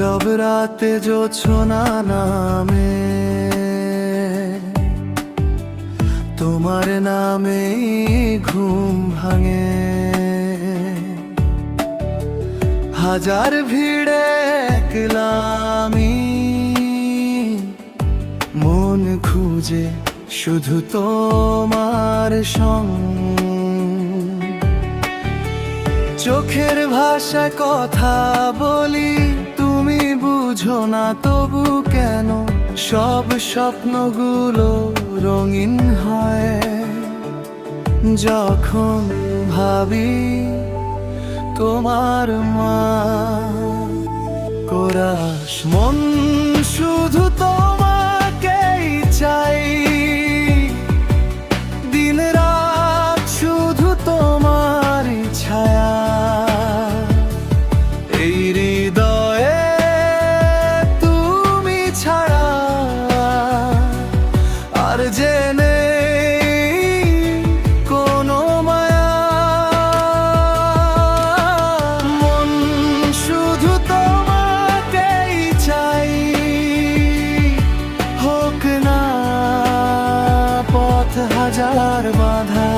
সব রাতে জোছনা নামে। তোমার নামে ঘুম ভাঙে। হাজার ভিড়ে একলামি। মন খুঁজে শুধু তোমার সঙ্গ। চোখের ভাষায় কথা বলি। বুঝো না তবু কেন সব স্বপ্নগুলো রঙিন হয়। যখন ভাবি তোমার মা কোরাস মন পথ হাজার বাধা।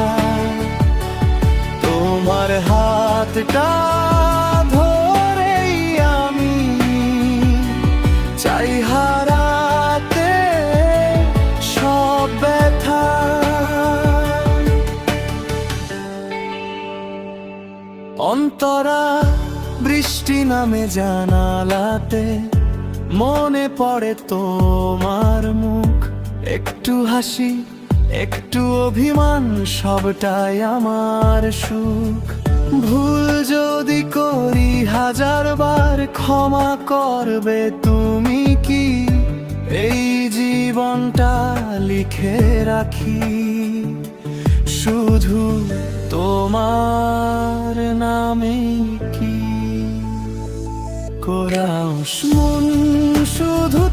তোমার হাতটা ধরেই আমি চাই হারাতে সব ব্যথা। অন্তরা বৃষ্টি নামে জানালাতে মনে পড়ে তোমার মুখ। একটু হাসি একটু অভিমান, সবটাই আমার সুখ। ভুল যদি করি হাজার বার ক্ষমা করবে তুমি কি? এই জীবনটা লিখে রাখি। শুধু তোমার নামে কি? মন শুধু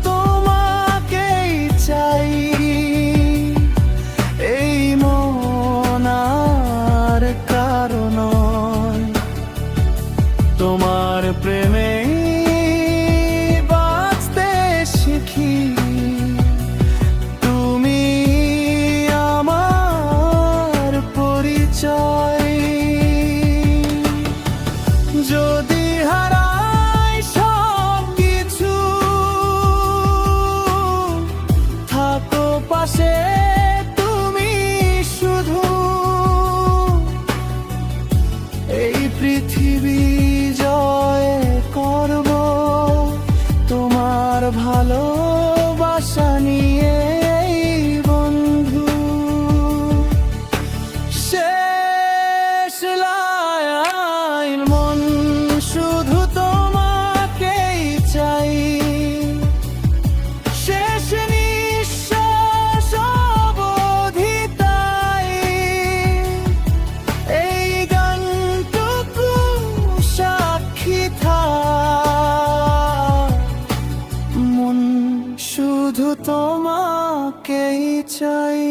পৃথিবী শুধু তোমাকেই চাই।